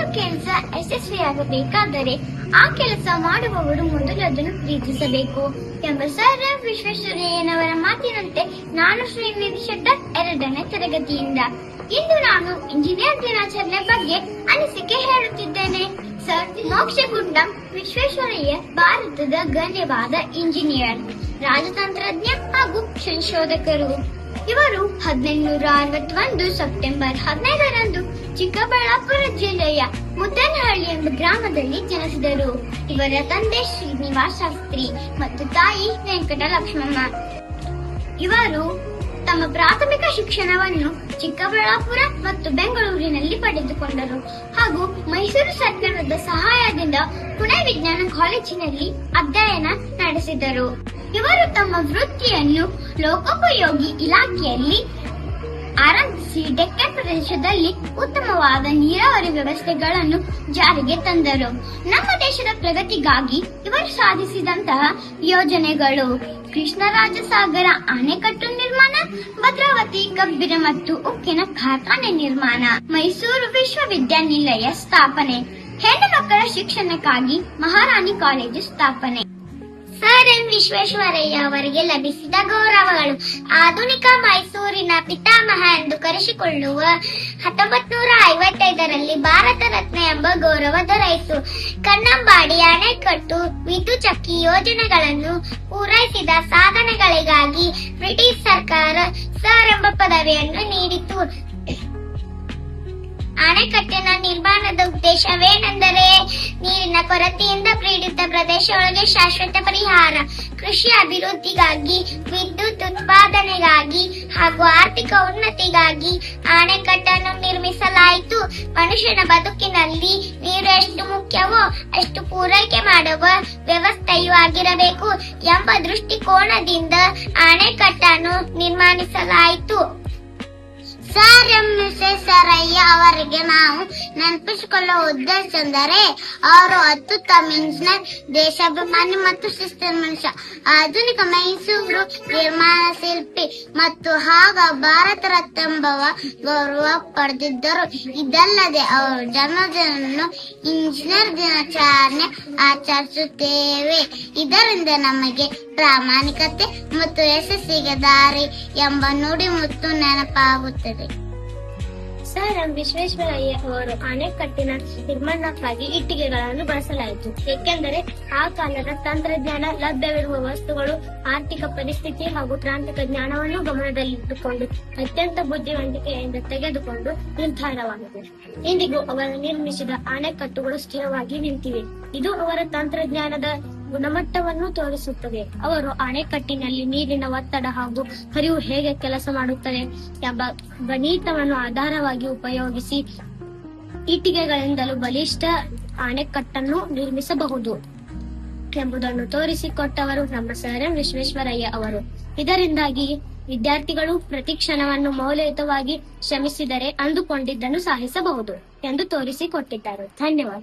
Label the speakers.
Speaker 1: ಒಂದು ಕೆಲಸ ಯಶಸ್ವಿಯಾಗಬೇಕಾದರೆ ಆ ಕೆಲಸ ಮಾಡುವವರು ಮೊದಲು ಅದನ್ನು ಪ್ರೀತಿಸಬೇಕು ಎಂಬ ಸರ್ ವಿಶ್ವೇಶ್ವರಯ್ಯನವರ ಮಾತಿನಂತೆ ನಾನು ಶ್ರೀನಿಧಿ ಶೆಟ್ಟರ್ ಎರಡನೇ ತರಗತಿಯಿಂದ. ಇಂದು ನಾನು ಇಂಜಿನಿಯರ್ ದಿನಾಚರಣೆ ಬಗ್ಗೆ ಅನಿಸಿಕೆ ಹೇಳುತ್ತಿದ್ದೇನೆ. ಸರ್, ಮೋಕ್ಷಗುಂಡಂ ವಿಶ್ವೇಶ್ವರಯ್ಯ, ಭಾರತದ ಗಣ್ಯವಾದ ಇಂಜಿನಿಯರ್, ರಾಜತಂತ್ರಜ್ಞ ಹಾಗೂ ಸಂಶೋಧಕರು. ಇವರು ಹದಿನೆಂಟುನೂರ ಅರವತ್ತೊಂದು ಸೆಪ್ಟೆಂಬರ್ ಹದಿನೈದರಂದು ಚಿಕ್ಕಬಳ್ಳಾಪುರ ಜಿಲ್ಲೆಯ ಮುದ್ದನಹಳ್ಳಿ ಎಂಬ ಗ್ರಾಮದಲ್ಲಿ ಜನಿಸಿದರು. ಇವರ ತಂದೆ ಶ್ರೀನಿವಾಸ ಶಾಸ್ತ್ರಿ ಮತ್ತು ತಾಯಿ ವೆಂಕಟ ಲಕ್ಷ್ಮಮ್ಮ. ಇವರು ತಮ್ಮ ಪ್ರಾಥಮಿಕ ಶಿಕ್ಷಣವನ್ನು ಚಿಕ್ಕಬಳ್ಳಾಪುರ ಮತ್ತು ಬೆಂಗಳೂರಿನಲ್ಲಿ ಪಡೆದುಕೊಂಡರು. ಹಾಗೂ ಮೈಸೂರು ಸರ್ಕಾರದ ಸಹಾಯದಿಂದ ಪುಣೆ ವಿಜ್ಞಾನ ಕಾಲೇಜಿನಲ್ಲಿ ಅಧ್ಯಯನ ನಡೆಸಿದರು. ಇವರು ತಮ್ಮ ವೃತ್ತಿಯನ್ನು ಲೋಕೋಪಯೋಗಿ ಇಲಾಖೆಯಲ್ಲಿ ಆರಂಭಿಸಿ ಡೆಕ್ಕನ್ ಪ್ರದೇಶದಲ್ಲಿ ಉತ್ತಮವಾದ ನೀರಾವರಿ ವ್ಯವಸ್ಥೆಗಳನ್ನು ಜಾರಿಗೆ ತಂದರು. ನಮ್ಮ ದೇಶದ ಪ್ರಗತಿಗಾಗಿ ಇವರು ಸಾಧಿಸಿದಂತಹ ಯೋಜನೆಗಳು ಕೃಷ್ಣರಾಜಸಾಗರ ಅಣೆಕಟ್ಟು ನಿರ್ಮಾಣ, ಭದ್ರಾವತಿ ಕಬ್ಬಿನ ಮತ್ತು ಉಕ್ಕಿನ ಕಾರ್ಖಾನೆ ನಿರ್ಮಾಣ, ಮೈಸೂರು ವಿಶ್ವವಿದ್ಯಾನಿಲಯ ಸ್ಥಾಪನೆ, ಹೆಣ್ಣು ಮಕ್ಕಳ ಶಿಕ್ಷಣಕ್ಕಾಗಿ ಮಹಾರಾಣಿ ಕಾಲೇಜು ಸ್ಥಾಪನೆ. ವಿಶ್ವೇಶ್ವರಯ್ಯ ಅವರಿಗೆ ಲಭಿಸಿದ ಗೌರವಗಳು. ಆಧುನಿಕ ಮೈಸೂರಿನ ಪಿತಾಮಹ ಎಂದು ಕರೆಸಿಕೊಳ್ಳುವ ಹತ್ತೊಂಬತ್ ನೂರ ಐವತ್ತೈದರಲ್ಲಿ ಭಾರತ ರತ್ನ ಎಂಬ ಗೌರವ ದೊರೆಯಿತು. ಕನ್ನಂಬಾಡಿ ಅಣೆಕಟ್ಟು ವಿದ್ಯುಚಕ್ಕಿ ಯೋಜನೆಗಳನ್ನು ಪೂರೈಸಿದ ಸಾಧನೆಗಳಿಗಾಗಿ ಬ್ರಿಟಿಷ್ ಸರ್ಕಾರ ಸರ್ ಎಂಬ ಪದವಿಯನ್ನು ನೀಡಿತು. ಅಣೆಕಟ್ಟಿನ ನಿರ್ಮಾಣದ ಉದ್ದೇಶವೇನೆಂದರೆ ನೀರಿನ ಕೊರತೆಯಿಂದ ಪೀಡಿತ ಪ್ರದೇಶಗಳಿಗೆ ಶಾಶ್ವತ ಪರಿಹಾರ, ಕೃಷಿ ಅಭಿವೃದ್ಧಿಗಾಗಿ, ವಿದ್ಯುತ್ ಉತ್ಪಾದನೆಗಾಗಿ ಹಾಗೂ ಆರ್ಥಿಕ ಉನ್ನತಿಗಾಗಿ ಅಣೆಕಟ್ಟನ್ನು ನಿರ್ಮಿಸಲಾಯಿತು. ಮನುಷ್ಯನ ಬದುಕಿನಲ್ಲಿ ನೀರು ಎಷ್ಟು ಮುಖ್ಯವೋ ಅಷ್ಟು ಪೂರೈಕೆ ಮಾಡುವ ವ್ಯವಸ್ಥೆಯೂ ಆಗಿರಬೇಕು ಎಂಬ ದೃಷ್ಟಿಕೋನದಿಂದ ಅಣೆಕಟ್ಟನ್ನು ನಿರ್ಮಾಣಿಸಲಾಯಿತು. ಸರ್ ಎಂ ವಿಶ್ವೇಶ್ವರಯ್ಯ ಅವರಿಗೆ ನಾವು ನೆನಪಿಸಿಕೊಳ್ಳುವ ಉದ್ದೇಶ ಎಂದರೆ ಅವರು ಅತ್ಯುತ್ತಮ ಇಂಜಿನಿಯರ್ ದೇಶಾಭಿಮಾನಿ ಮತ್ತು ಶಿಸ್ತಿನ ಮನುಷ್ಯ. ಆಧುನಿಕ ಮೈಸೂರು ನಿರ್ಮಾಣ ಶಿಲ್ಪಿ ಮತ್ತು ಹಾಗ ಭಾರತ ರತ್ನ ಗೌರವ ಪಡೆದಿದ್ದರು. ಇದಲ್ಲದೆ ಅವರು ಜನ್ಮದಿನವನ್ನು ಇಂಜಿನಿಯರ್ ದಿನಾಚರಣೆ ಆಚರಿಸುತ್ತೇವೆ. ಇದರಿಂದ ನಮಗೆ ಪ್ರಾಮಾಣಿಕತೆ ಮತ್ತು ಯಶಸ್ಸಿಗೆ ದಾರಿ ಎಂಬ ನುಡಿಮುತ್ತು ನೆನಪಾಗುತ್ತದೆ.
Speaker 2: ಸರ್ ವಿಶ್ವೇಶ್ವರಯ್ಯ ಅವರು ಅಣೆಕಟ್ಟಿನ ನಿರ್ಮಾಣಕ್ಕಾಗಿ ಇಟ್ಟಿಗೆಗಳನ್ನು ಬಳಸಲಾಯಿತು. ಏಕೆಂದರೆ ಆ ಕಾಲದ ತಂತ್ರಜ್ಞಾನ ಲಭ್ಯವಿರುವ ವಸ್ತುಗಳು ಆರ್ಥಿಕ ಪರಿಸ್ಥಿತಿ ಹಾಗೂ ತಾಂತ್ರಿಕ ಜ್ಞಾನವನ್ನು ಗಮನದಲ್ಲಿಟ್ಟುಕೊಂಡು ಅತ್ಯಂತ ಬುದ್ಧಿವಂತಿಕೆಯಿಂದ ತೆಗೆದುಕೊಂಡು ನಿರ್ಧಾರವಾಗಿದೆ. ಇಂದಿಗೂ ಅವರು ನಿರ್ಮಿಸಿದ ಅಣೆಕಟ್ಟುಗಳು ಸ್ಥಿರವಾಗಿ ನಿಂತಿವೆ. ಇದು ಅವರ ತಂತ್ರಜ್ಞಾನದ ಗುಣಮಟ್ಟವನ್ನು ತೋರಿಸುತ್ತದೆ. ಅವರು ಅಣೆಕಟ್ಟಿನಲ್ಲಿ ನೀರಿನ ಒತ್ತಡ ಹಾಗೂ ಹರಿವು ಹೇಗೆ ಕೆಲಸ ಮಾಡುತ್ತದೆ ಎಂಬ ಗಣಿತವನ್ನು ಆಧಾರವಾಗಿ ಉಪಯೋಗಿಸಿ ಇಟ್ಟಿಗೆಗಳಿಂದಲೂ ಬಲಿಷ್ಠ ಅಣೆಕಟ್ಟನ್ನು ನಿರ್ಮಿಸಬಹುದು ಎಂಬುದನ್ನು ತೋರಿಸಿಕೊಟ್ಟವರು ನಮ್ಮ ಸರ್ ಎಂ ವಿಶ್ವೇಶ್ವರಯ್ಯ ಅವರು. ಇದರಿಂದಾಗಿ ವಿದ್ಯಾರ್ಥಿಗಳು ಪ್ರತಿ ಕ್ಷಣವನ್ನು ಮೌಲ್ಯಯುತವಾಗಿ ಶ್ರಮಿಸಿದರೆ ಅಂದುಕೊಂಡಿದ್ದನ್ನು ಸಾಧಿಸಬಹುದು ಎಂದು ತೋರಿಸಿಕೊಟ್ಟಿದ್ದಾರೆ. ಧನ್ಯವಾದ.